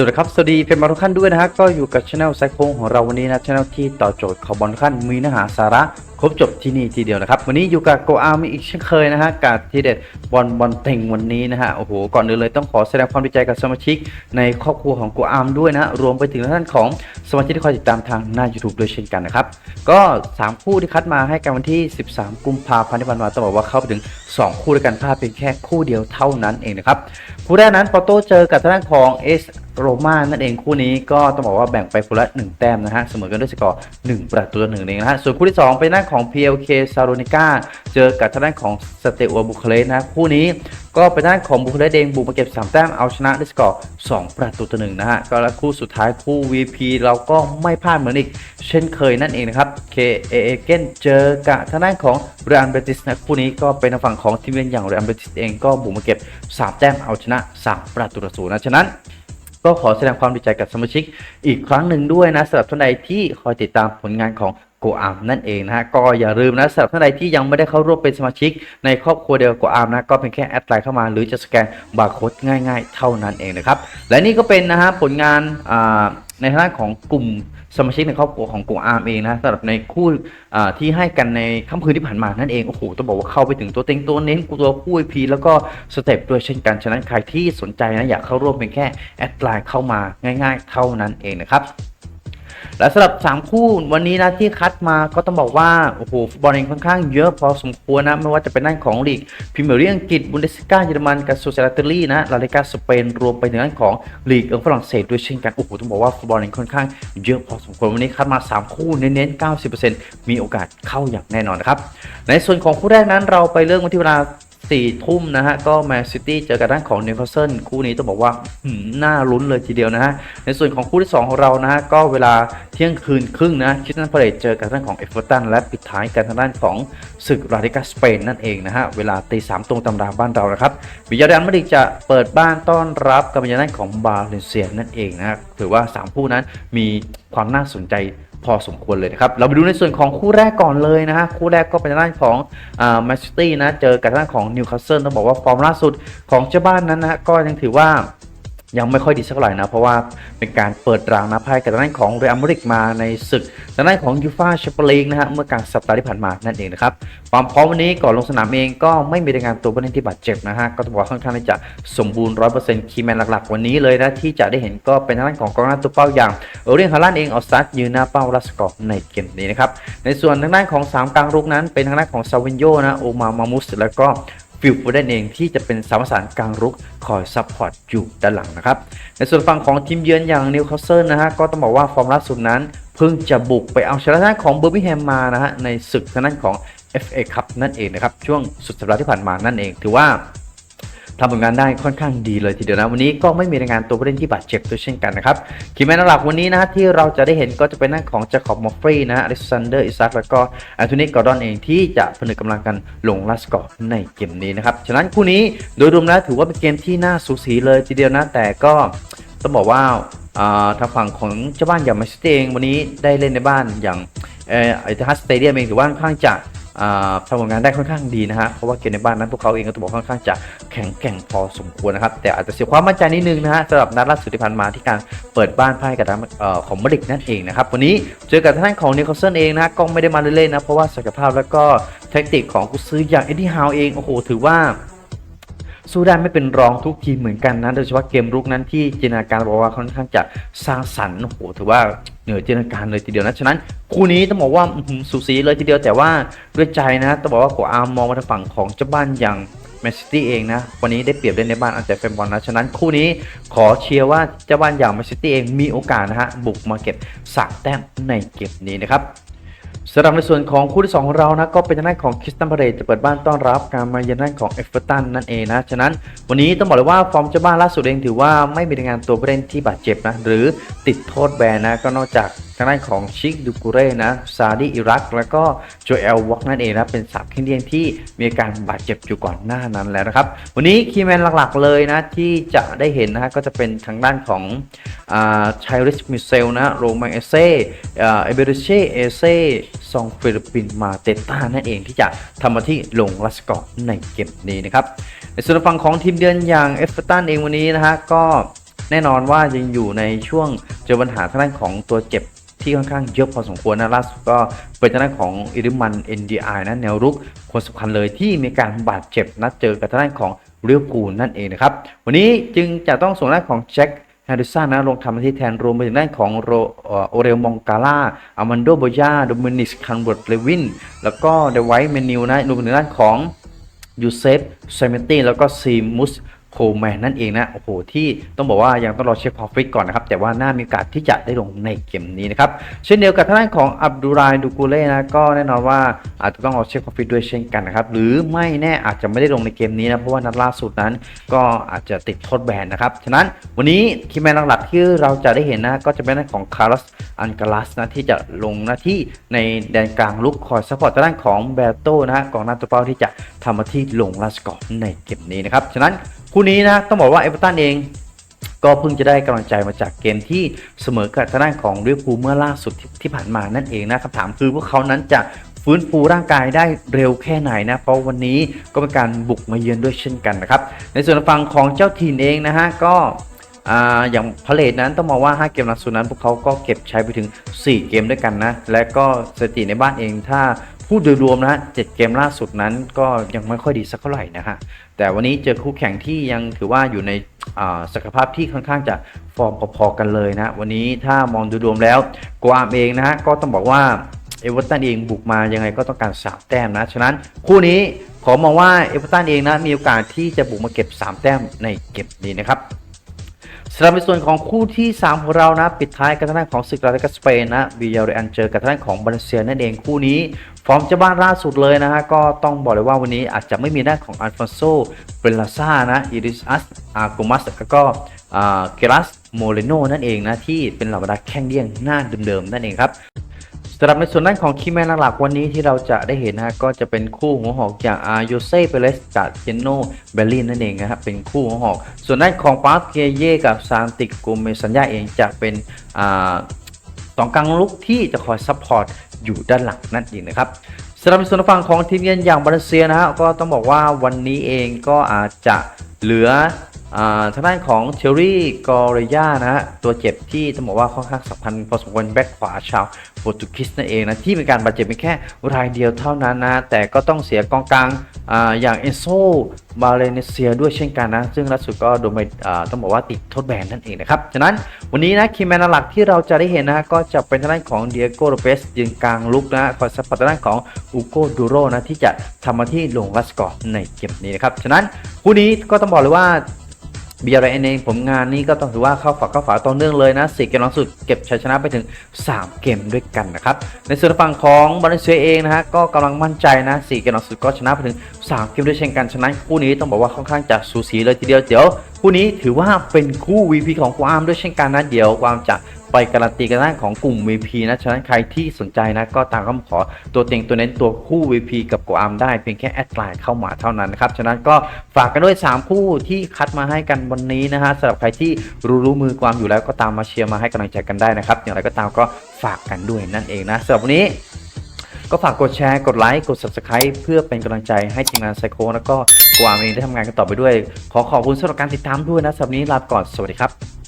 วัสดีครับ สวัสดีเป็นบอลทุกท่านด้วยนะฮะ ก็อยู่กับช anel ไซโคงของเราวันนี้นะช anel ที่ต่อโจทย์ของบอลทุกท่านมีเนื้อหาสาระ ครบจบที่นี่ทีเดียวนะครับ วันนี้อยู่กับโกอาร์มอีกเช่นเคยนะฮะกับทีเด็ดบอลบอลเต็งวันนี้นะฮะโอ้โหก่อนอื่นเลยต้องขอแสดงความดีใจกับสมาชิก ในครอบครัวของโกอามด้วยนะรวมไปถึงท่านของสมาชิกที่คอยติดตามทางหน้า YouTube ด้วยเช่นกันนะครับ ก็ 3 คู่ที่คัดมาให้กันวันที่ 13 กุมภาพันธ์ที่ผ่านมาต้องบอกว่าเข้าไปถึง 2 คู่ด้วยกันพลาดเพียงแค่คู่เดียวเท่านั้นเองนะครับคู่แรกนั้นปอโต้เจอกับทางด้านของเอสโรมานั่นเองคู่นี้ก็ต้องบอกว่าแบ่งไปคนละ1แต้มนะฮะเสมอกันด้วยสกอร์1ประตูต่อหนึ่งเองนะฮะส่วนคู่ที่ 2 เป็นด้าของ PLK ซาโรนิก้าเจอกับทางด้านของสเตอัวบุคเลสนะคู่นี้ก็เป็นด้านของบุคเลสเองบุกมาเก็บ3แต้มเอาชนะด้สกอร์2ประตูต่อหนึ่งนะฮะก็แล้วคู่สุดท้ายคู่ VP เราก็ไม่พลาดเหมือนอีก เช่นเคยนั่นเองนะครับ KA เอเกนเจอกับทางด้านของเรอันเบติสนะคู่นี้ก็เป็นทางฝั่งของทีมเยือนอย่างเรอันเบติสเองก็บุกมาเก็บ3แต้มเอาชนะ 3 ประตูต่อศูนย์นะฉะนั้นก็ขอแสดงความดีใจกับสมาชิกอีกครั้งหนึ่งด้วยนะสำหรับท่านใดที่คอยติดตามผลงานของ โกอามนั่นเองนะฮะก็อย่าลืมนะสำหรับท่านใดที่ยังไม่ได้เข้าร่วมเป็นสมาชิก ในครอบครัวเดียวกับโกอามนะก็เป็นแค่แอดไลน์เข้ามาหรือจะสแกนบาร์โค้ดง่ายๆ เท่านั้นเองนะครับและนี่ก็เป็นนะฮะผลงานในทางด้านของกลุ่มสมาชิกในครอบครัวของโกอาร์มเองนะสำหรับในคู่ที่ให้กันในค่ำคืนที่ผ่านมานั่นเองโอ้โหต้องบอกว่าเข้าไปถึงตัวเต็งตัวเน้นกูตัวคู่พีแล้วก็สเต็ปด้วยเช่นกันฉะนั้นใครที่สนใจนะอยากเข้าร่วมเป็นแค่แอดไลน์เข้ามาง่าย ๆ เท่านั้นเองนะครับ และสำหรับ 3 คู่วันนี้นะที่คัดมาก็ต้องบอกว่าโอ้โหฟุตบอลเองค่อนข้างเยอะพอสมควรนะ ไม่ว่าจะเป็นด้านของลีกพรีเมียร์ลีกอังกฤษบุนเดสกาเยอรมันกับโซเชียลเตอรี่นะลาลิกาสเปนรวมไปถึงด้านของลีกเอิงฝรั่งเศสด้วยเช่นกันโอ้โหต้องบอกว่าฟุตบอลเองค่อนข้างเยอะพอสมควรวันนี้คัดมา 3 คู่เน้นๆ 90%มีโอกาสเข้าอย่างแน่นอนนะครับในส่วนของคู่แรกนั้นเราไปเริ่มกันที่เวลาสี่ทุ่มนะฮะ ก็แมนซิตี้เจอกับด้านของนิวคาสเซิลคู่นี้ต้องบอกว่าหืมน่าลุ้นเลยทีเดียวนะฮะ ในส่วนของคู่ที่ 2 ของเรานะฮะก็เวลาเที่ยงคืนครึ่งนะคิสตันพาเลตเจอกับด้านของเอฟเวอร์ตันและปิดท้ายกันทางด้านของศึกราดิกาสเปนนั่นเองนะฮะเวลาตีสามตรงตำราบ้านเรานะครับวิยาเรอัลมาดริดจะเปิดบ้านต้อนรับกับทางด้านของบาเลนเซียนั่นเองนะฮะถือว่า 3 คู่นั้นมีความน่าสนใจพอสมควรเลยนะครับเราไปดูในส่วนของคู่แรกก่อนเลยนะฮะคู่แรกก็เป็นด้านของแมนซิตี้นะเจอกับทางด้านของนิวคาสเซิลต้องบอกว่าฟอร์มล่าสุดของเจ้าบ้านนั้นนะฮะก็ยังถือว่า ยังไม่ค่อยดีสักเท่าไหร่นะ เพราะว่าเป็นการเปิดรางนะพ่ายกับทางด้านของเรอัลมาดริดมาในศึกทางด้านของยูฟาแชมเปี้ยนลีกนะฮะเมื่อกลางสัปดาห์ที่ผ่านมานั่นเองนะครับความพร้อมวันนี้ก่อนลงสนามเองก็ไม่มีรายงานตัวผู้เล่นที่บาดเจ็บนะฮะก็ต้องบอกค่อนข้างที่จะสมบูรณ์100%คีย์แมนหลักๆ วันนี้เลยนะที่จะได้เห็นก็เป็นทางด้านของกองหน้าตัวเป้าอย่างเออเรียงฮาลันเองออสตาร์ยืนหน้าเป้ารัสกอร์ในเกมนี้นะครับในส่วนทางด้านของ3กลางรุกนั้นเป็นทางด้านของซาวินโยนะโอมามามุสแล้วก็ ฟิลฟูเดนเองที่จะเป็นสามประสารกลางรุกคอยซัพพอร์ตอยู่ด้านหลังนะครับ ในส่วนฝั่งของทีมเยือนอย่างนิวคาสเซิลนะฮะก็ต้องบอกว่าฟอร์มล่าสุดนั้น เพิ่งจะบุกไปเอาชนะทางของเบอร์มิงแฮมมานะฮะในศึกทางด้านของ FA คัพนั่นเองนะครับช่วงสุดสัปดาห์ที่ผ่านมานั่นเองถือว่า ทำผลงานได้ค่อนข้างดีเลยทีเดียวนะ วันนี้ก็ไม่มีรายงานตัวผู้เล่นที่บาดเจ็บด้วยเช่นกันนะครับคีย์แมนหลักวันนี้นะที่เราจะได้เห็นก็จะเป็นหน้าของจาคอบมอฟฟรีนะอเล็กซานเดอร์อิซักแล้วก็แอนโทนีกอร์ดอนเองที่จะผนึกกำลังกันลงลัสกอร์ในเกมนี้นะครับฉะนั้นคู่นี้โดยรวมแล้วถือว่าเป็นเกมที่น่าสูสีเลยทีเดียวนะแต่ก็ต้องบอกว่าทางฝั่งของเจ้าบ้านอย่างแมนซิตี้เองวันนี้ได้เล่นในบ้านอย่างเอ่อไอทัสสเตเดียมเองถือว่าค่อนข้างจะ ทำผลงานได้ค่อนข้างดีนะฮะ เพราะว่าเกมในบ้านนั้นพวกเขาเองก็ต้องบอกค่อนข้างจะแข็งแกร่งพอสมควรนะครับ แต่อาจจะเสียความมั่นใจนิดนึงนะฮะสำหรับนัดล่าสุดที่ผ่านมาที่การเปิดบ้านพ่ายกับทางของมาดริกนั่นเองนะครับ วันนี้เจอกับท่านของนิโคลเซนเองนะก็ไม่ได้มาเล่นๆนะ เพราะว่าศักยภาพแล้วก็แทคติกของกุซืออย่างเอ็ดดี้ฮาวเอง โอ้โห ถือว่า สู้ได้ไม่เป็นรองทุกทีมเหมือนกันนะโดยเฉพาะเกมรุกนั้นที่จินตนาการบอกว่าค่อนข้างจะสร้างสรรค์โอ้โหถือว่าเหนือจินตนาการเลยทีเดียวนะฉะนั้นคู่นี้ต้องบอกว่าสูสีเลยทีเดียวแต่ว่าด้วยใจนะต้องบอกว่าหัวอาร์มมองมาทางฝั่งของเจ้าบ้านอย่างแมนซิตี้เองนะ วันนี้ได้เปรียบเล่นในบ้านอันแต่แฟนบอลนะ ฉะนั้นคู่นี้ขอเชียร์ว่าเจ้าบ้านอย่างแมนซิตี้เองมีโอกาสนะฮะ บุกมาเก็บสามแต้มในเกมนี้นะครับ สำหรับในส่วนของคู่ที่2ของเรานะก็เป็นทางด้านของคริสตันพาเรตจะเปิดบ้านต้อนรับการมาเยือนด้านของเอฟเวอร์ตันนั่นเองนะ ฉะนั้นวันนี้ต้องบอกเลยว่าฟอร์มเจ้าบ้านล่าสุดเองถือว่าไม่มีรายงานตัวผู้เล่นที่บาดเจ็บนะหรือติดโทษแบนนะก็นอกจากางด้านของชิคดูกูเร่นะซาดีอิรัก แล้วก็โจเอลวอกนั่นเองนะเป็นสามแข้งเดียนที่มีอาการบาดเจ็บอยู่ก่อนหน้านั้นแล้วนะครับ วันนี้คีย์แมนหลักๆเลยนะ ที่จะได้เห็นนะฮะก็จะเป็นทางด้านของชัยริสมิเซลนะโรมาเอเซ่เอเบริเช่เอเซ่ซองฟิลิปปินมาเตต้านั่นเองที่จะทำมาที่ลงลัสกอร์ในเกมนี้นะครับในส่วนฝั่งของทีมเดือนอย่างเอฟเวอร์ตันเองวันนี้นะฮะก็แน่นอนว่ายังอยู่ในช่วงเจอปัญหาทางด้านของตัวเจ็บ ที่ค่อนข้างเยอะพอสมควรนะล่าสุดก็เป็นทางด้านของอิริมัน NDI นะแนวรุกคนสำคัญเลยที่มีการบาดเจ็บนัดเจอกับทางด้านของเรียวปูลนั่นเองนะครับ วันนี้จึงจะต้องส่งด้านของแจ็คแฮร์ริสันนะลงทำหน้าที่แทนรวมไปถึงด้านของโอเรลมองกาล่าอามันโดโบยาโดมินิสคันเบิร์ตเลวิน แล้วก็เดไวท์เมนิวนะรวมไปถึงด้านของยูเซฟเซมิตี้แล้วก็ซีมุส โคแมนนั่นเองนะ โอ้โห ที่ต้องบอกว่ายังต้องรอเช็คความฟิตก่อนนะครับ แต่ว่าน่ามีโอกาสที่จะได้ลงในเกมนี้นะครับ เช่นเดียวกับทางด้านของอับดุรายดูกูเล่นะ ก็แน่นอนว่าอาจจะต้องรอเช็คความฟิตด้วยเช่นกันนะครับ หรือไม่แน่อาจจะไม่ได้ลงในเกมนี้นะ เพราะว่านัดล่าสุดนั้นก็อาจจะติดโทษแบนนะครับ ฉะนั้นวันนี้คีย์แมนหลักๆที่เราจะได้เห็นนะ ก็จะเป็นด้านของคาร์ลสอันกาลัสนะที่จะลงหน้าที่ในแดนกลางลุกคอยซัพพอร์ตทางด้านของแบโต้นะฮะกองหน้าตัวเป้าที่จะทำหน้าที่ลงลาสกอร์ในเกมนี้นะครับ ฉะนั้น คู่นี้นะต้องบอกว่าเอเวอร์ตันเองก็เพิ่งจะได้กำลังใจมาจากเกมที่เสมอกับทางด้านของลิเวอร์พูลเมื่อล่าสุดที่ที่ผ่านมานั่นเองนะคำถามคือพวกเขานั้นจะฟื้นฟูร่างกายได้เร็วแค่ไหนนะ เพราะวันนี้ก็เป็นการบุกมาเยือนด้วยเช่นกันนะครับ ในส่วนฝั่งของเจ้าถิ่นเองนะฮะก็อ่าอย่างพาเลตนั้นต้องมองว่า 5 เกมล่าสุดนั้น พวกเขาก็เก็บใช้ไปถึง 4 เกมด้วยกันนะ และก็สถิติในบ้านเองถ้าพูดโดยรวมนะเจ็ดเกมล่าสุดนั้นก็ยังไม่ค่อยดีสักเท่าไหร่นะฮะ แต่วันนี้เจอคู่แข่งที่ยังถือว่าอยู่ในศักยภาพที่ค่อนข้างจะฟอร์มพอๆกันเลยนะ วันนี้ถ้ามองดูรวมแล้วกวามเองนะฮะก็ต้องบอกว่าเอเวอร์ตันเองบุกมายังไงก็ต้องการสามแต้มนะ ฉะนั้นคู่นี้ขอมองว่าเอเวอร์ตันเองนะมีโอกาสที่จะบุกมาเก็บ 3 แต้มในเก็บนี้นะครับ สำหรับในส่วนของคู่ที่ 3 ของเรานะ ปิดท้ายกันทางด้านของศึกลาลิกาสเปนนะวิยาเรอันเจอกับทางด้านของบาเลเซียนั่นเองคู่นี้ ฟอร์มเจ้าบ้านล่าสุดเลยนะฮะ ก็ต้องบอกเลยว่าวันนี้อาจจะไม่มีด้าของอัลฟอนโซเบลลาซ่านะอิริสัสอาโกมัสแล้วก็อ่าเกรัสโมเรโนนั่นเองนะ ที่เป็นเหล่าบรรดาแข้งเดี้ยงหน้าเดิมๆนั่นเองครับ สำหรับในส่วนด้านของคีย์แมนหลักๆ วันนี้ที่เราจะได้เห็นนะฮะก็จะเป็นคู่หัวหอกอย่างอาโยเซ่เปเรสกับเจนโนเบลลินนั่นเองนะครับเป็นคู่หัวหอก ส่วนด้านของปาร์เกเย่กับซานติกโกเมสัญญาเองจะเป็นอ่าสองกลางลุกที่จะคอยซัพพอร์ตอยู่ด้านหลังนั่นเองนะครับสำหรับในส่วนฝั่งของทีมเยือนอย่างบาเลเซียนะฮะก็ต้องบอกว่าวันนี้เองก็อาจจะเหลืออ่าทางด้านของเทอรี่กอริยานะฮะตัวเจ็บที่ต้องบอกว่าค่อนข้างสำคัญพอสมควรแบ็คขวาชาว โปรตุเกสนั่นเองนะที่มีการบาดเจ็บเพียงแค่รายเดียวเท่านั้นนะ แต่ก็ต้องเสียกองกลางออย่างเอนโซบาเลเนเซียด้วยเช่นกันนะ ซึ่งล่าสุดก็โดนไปอ่ต้องบอกว่าติดโทษแบนนั่นเองนะครับ ฉะนั้นวันนี้นะคีแมนหลักที่เราจะได้เห็นนะก็จะเป็นทางด้านของเดียโกโรเปสยืนกลางลุกนะคอยซัพพอร์ตทางด้านของอูโกดูโรนะที่จะทำมาที่ลงลัสกอร์ในเกมนี้นะครับฉะนั้นคู่นี้ก็ต้องบอกเลยว่า บีอาร์เองผมงานนี้ก็ต้องถือว่าเข้าฝากเข้าฝาต่อเนื่องเลยนะสี่เกมล่าสุดเก็บชัยชนะไปถึง 3 เกมด้วยกันนะครับในส่วนฝั่งของบาเลเซียเองนะฮะก็กำลังมั่นใจนะสี่เกมล่าสุดก็ชนะไปถึง 3 เกมด้วยเช่นกันฉะนั้นคู่นี้ต้องบอกว่าค่อนข้างจะสูสีเลยทีเดียวเดี๋ยวคู่นี้ถือว่าเป็นคู่ VP ของกวามด้วยเช่นกันนะเดี๋ยวกวามจะ ไปการันตีกันด้านของกลุ่ม VP นะ ฉะนั้นใครที่สนใจนะ ก็ตามคำขอตัวเต็งตัวเน้นตัวคู่ VP กับกวามได้เพียงแค่แอดไลน์เข้ามาเท่านั้นนะครับฉะนั้นก็ฝากกันด้วย 3 คู่ที่คัดมาให้กันวันนี้นะฮะสำหรับใครที่รู้รู้มือความอยู่แล้วก็ตามมาเชียร์มาให้กำลังใจกันได้นะครับ อย่างไรก็ตามก็ฝากกันด้วยนั่นเองนะสำหรับวันนี้ก็ฝากกดแชร์ กดไลค์ กด subscribe เพื่อเป็นกำลังใจให้ทีมงานไซโคแล้วก็กวามเองได้ทำงานกันต่อไปด้วย ขอขอบคุณสำหรับการติดตามด้วยนะสำหรับนนี้ลาไปก่อน สวัสดีครับ